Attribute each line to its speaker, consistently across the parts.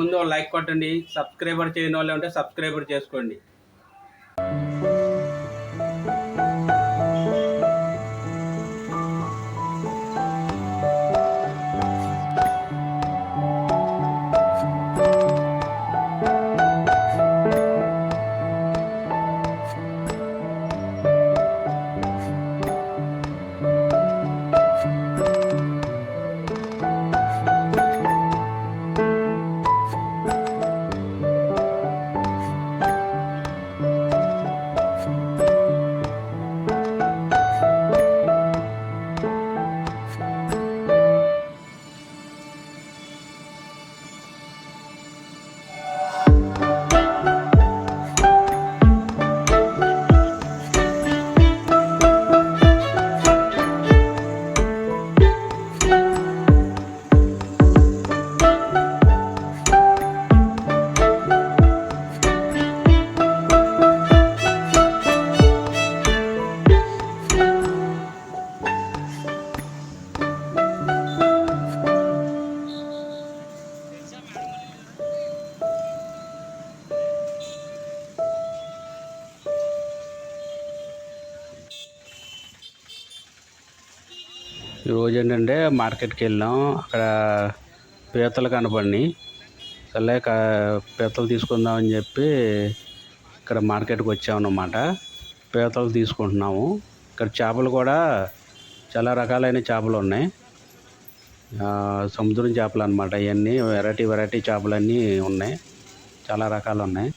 Speaker 1: ముందు లైక్ కొట్టండి. సబ్స్క్రైబర్ చేయని వాళ్ళు ఉంటే సబ్స్క్రైబర్ చేసుకోండి. ఈరోజు ఏంటంటే మార్కెట్కి వెళ్ళాం అక్కడ పీతలు కనపడినాయి. సర్లే పీతలు తీసుకుందామని చెప్పి ఇక్కడ మార్కెట్కి వచ్చామన్నమాట పీతలు తీసుకుంటున్నాము. ఇక్కడ చేపలు కూడా చాలా రకాలైన చేపలు ఉన్నాయి సముద్రం చేపలు అనమాట ఇవన్నీ వెరైటీ వెరైటీ చేపలన్నీ ఉన్నాయి. చాలా రకాలు ఉన్నాయి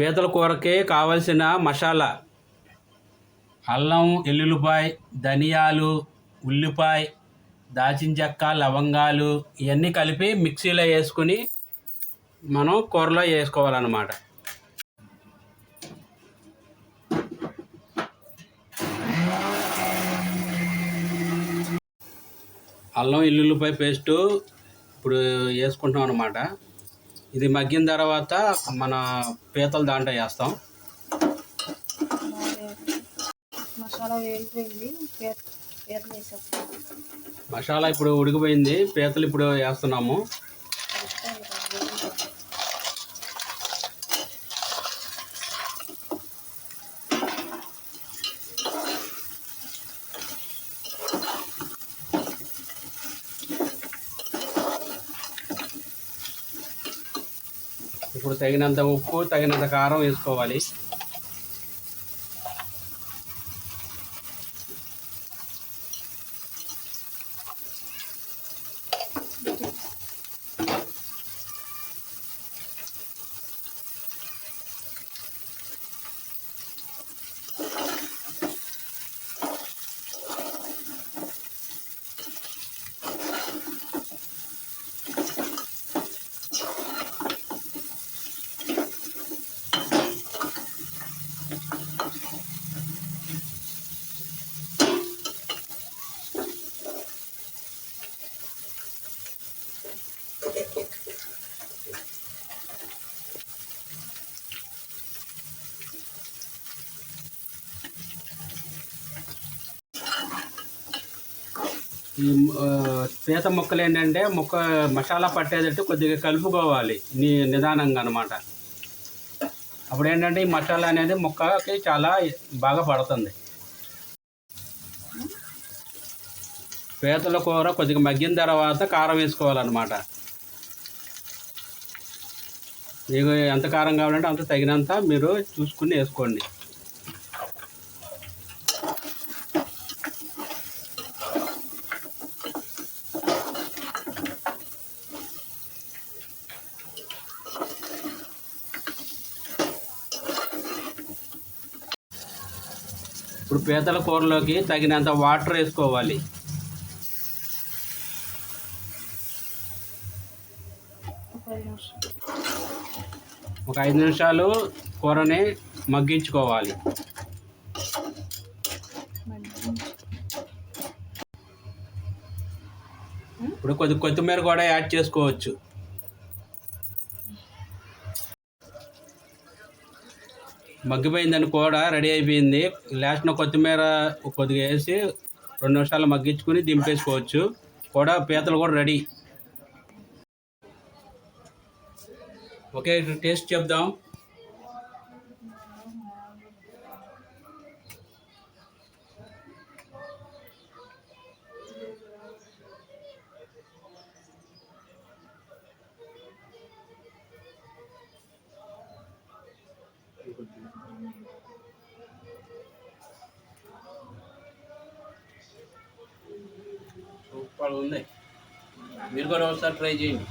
Speaker 1: పీతల కూరకి కావలసిన మసాలా. అల్లం ఎల్లుల్లిపాయ ధనియాలు ఉల్లిపాయ దాచిన చెక్క లవంగాలు ఇవన్నీ కలిపి మిక్సీలో వేసుకుని మనం కూరలో వేసుకోవాలన్నమాట. అల్లం ఎల్లుల్లిపాయ పేస్టు ఇప్పుడు వేసుకుంటాం అనమాట ఇది మగ్గిన తర్వాత మన పీతలు దాంట్లో వేస్తాం.
Speaker 2: మసాలా వేగిపోయింది.
Speaker 1: మసాలా ఇప్పుడు ఉడికిపోయింది. పీతలు ఇప్పుడు వేస్తున్నాము. ఇప్పుడు తగినంత ఉప్పు తగినంత కారం వేసుకోవాలి. ఈ పీత మొక్కలు ఏంటంటే ముక్క మసాలా పట్టేటట్టు కొద్దిగా కలుపుకోవాలి. నీ నిదానంగా అనమాట అప్పుడు ఏంటంటే ఈ మసాలా అనేది ముక్కకి చాలా బాగా పడుతుంది. పీతల కూర కొద్దిగా మగ్గిన తర్వాత కారం వేసుకోవాలన్నమాట. మీకు ఎంత కారం కావాలంటే అంత తగినంత మీరు చూసుకుని వేసుకోండి. ఇప్పుడు పీతల కూరలోకి తగినంత వాటర్ వేసుకోవాలి.
Speaker 2: ఒక ఐదు నిమిషాలు
Speaker 1: కూరని మగ్గించుకోవాలి. ఇప్పుడు కొద్ది కొత్తిమీర కూడా యాడ్ చేసుకోవచ్చు. మగ్గిపోయిందని కూడా రెడీ అయిపోయింది. లాస్ట్న కొత్తిమీర కొద్దిగా వేసి రెండు నిమిషాలు మగ్గించుకుని దింపేసుకోవచ్చు. కూడా పీతలు కూడా రెడీ. ఓకే టేస్ట్ చెప్దాం. సూపర్ ఉంది మీరు కూడా ఒకసారి ట్రై చేయండి